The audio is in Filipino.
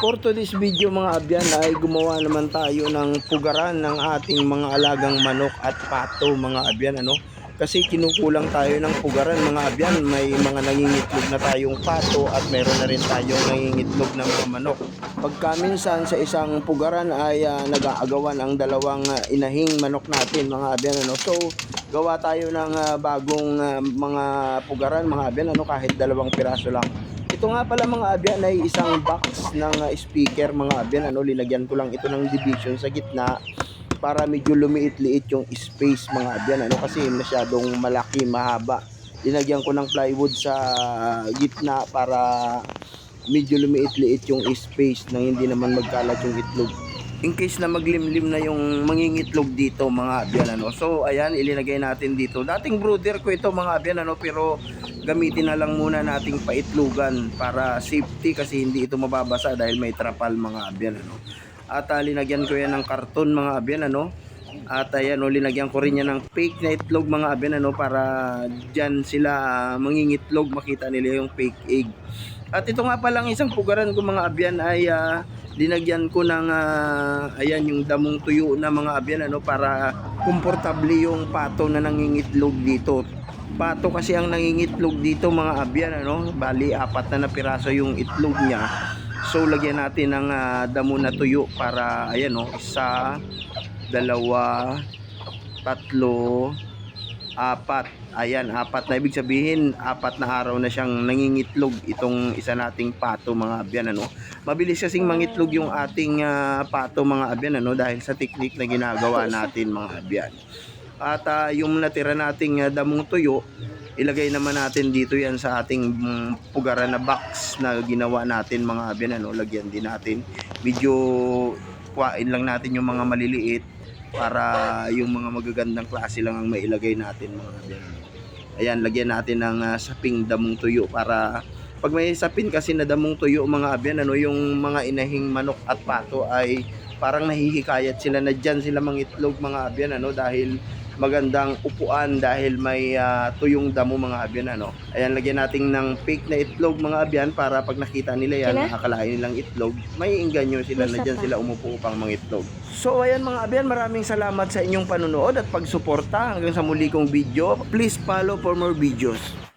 For today's video mga abyan ay gumawa naman tayo ng pugaran ng ating mga alagang manok at pato mga abyan ano. Kasi kinukulang tayo ng pugaran mga abyan. May mga nangingitlog na tayong pato at meron na rin tayong nangingitlog ng mga manok. Pagka minsan sa isang pugaran ay ah, nag-aagawan ang dalawang ah, inahing manok natin mga abyan ano. So gawa tayo ng ah, bagong ah, mga pugaran mga abyan ano kahit dalawang piraso lang. Ito nga pala mga abyan ay isang box ng uh, speaker mga abyan. Ano, linagyan ko lang ito ng division sa gitna para medyo lumiit-liit yung space mga abyan. Ano, kasi masyadong malaki, mahaba. Linagyan ko ng plywood sa gitna para medyo lumiit-liit yung space na hindi naman magkalat yung itlog. In case na maglimlim na yung mangingitlog dito mga abyan ano. So ayan ilinagay natin dito. Dating brooder ko ito mga abyan ano pero gamitin na lang muna nating paitlugan para safety kasi hindi ito mababasa dahil may trapal mga abyan ano. At uh, linagyan ko yan ng karton mga abyan ano. At ayan, uh, linagyan ko rin yan ng fake na itlog mga abyan ano para dyan sila ah, mangingitlog makita nila yung fake egg. At ito nga palang isang pugaran ko mga abyan ay ah, linagyan ko ng ah, ayan yung damong tuyo na mga abyan ano para komportable yung pato na nangingitlog dito. Pato kasi ang nangingitlog dito mga abyan ano, bali apat na na piraso yung itlog niya. So lagyan natin ng ah, damo na tuyo para ayan oh, isa, dalawa, tatlo, apat. Ayan, apat na ibig sabihin, apat na araw na siyang nangingitlog itong isa nating pato mga abyan ano. Mabilis kasing mangitlog yung ating ah, pato mga abyan ano dahil sa technique na ginagawa natin mga abyan. At ah, yung natira nating ah, damong tuyo, ilagay naman natin dito yan sa ating mm, pugaran na box na ginawa natin mga abyan ano, lagyan din natin. Medyo kuhain lang natin yung mga maliliit para yung mga magagandang klase lang ang mailagay natin mga abyan. Ayan, lagyan natin ng ah, saping damong tuyo para pag may sapin kasi na damong tuyo mga abyan, ano, yung mga inahing manok at pato ay parang nahihikayat sila na dyan sila mangitlog mga abyan ano dahil magandang upuan dahil may ah, tuyong damo mga abyan ano. Ayan lagyan natin ng fake na itlog mga abyan para pag nakita nila yan, Sila? akalain nilang itlog, may inganyo sila na Isa dyan pa. sila umupo upang mangitlog. So ayan mga abyan, maraming salamat sa inyong panunood at pagsuporta hanggang sa muli kong video. Please follow for more videos.